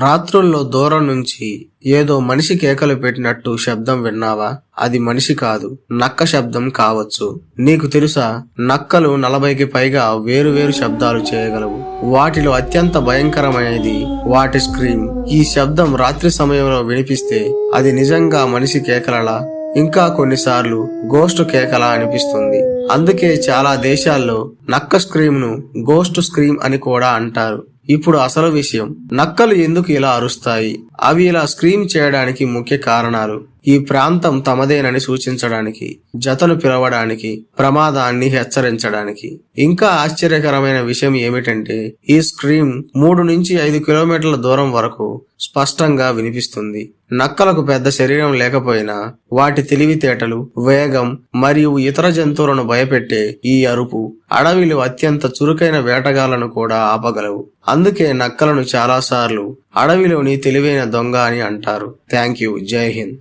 రాత్రుల్లో దూరం నుంచి ఏదో మనిషి కేకలు పెట్టినట్టు శబ్దం విన్నావా? అది మనిషి కాదు నక్క శబ్దం కావచ్చు. నీకు తెలుసా నక్కలు నలభైకి పైగా వేరు వేరు శబ్దాలు చేయగలవు. వాటిలో అత్యంత భయంకరమైనది వాటి స్క్రీమ్. ఈ శబ్దం రాత్రి సమయంలో వినిపిస్తే అది నిజంగా మనిషి కేకలలా? ఇంకా కొన్నిసార్లు గోస్ట్ కేకలా అనిపిస్తుంది. అందుకే చాలా దేశాల్లో నక్క స్క్రీమ్ను గోస్ట్ స్క్రీమ్ అని కూడా అంటారు. ఇప్పుడు అసలు విషయం నక్కలు ఎందుకు ఇలా అరుస్తాయి? అవి ఇలా స్క్రీమ్ చేయడానికి ముఖ్య కారణాలు. ఈ ప్రాంతం తమదేనని సూచించడానికి జతను పిలవడానికి ప్రమాదాన్ని హెచ్చరించడానికి. ఇంకా ఆశ్చర్యకరమైన విషయం ఏమిటంటే ఈ స్క్రీమ్ మూడు నుంచి ఐదు కిలోమీటర్ల దూరం వరకు స్పష్టంగా వినిపిస్తుంది. నక్కలకు పెద్ద శరీరం లేకపోయినా వాటి తెలివితేటలు వేగం మరియు ఇతర జంతువులను భయపెట్టే ఈ అరుపు అడవిలు అత్యంత చురుకైన వేటగాళ్ళను కూడా ఆపగలవు. అందుకే నక్కలను చాలాసార్లు అడవిలోని తెలివైన దొంగ అని అంటారు. థ్యాంక్ యూ జై హింద్.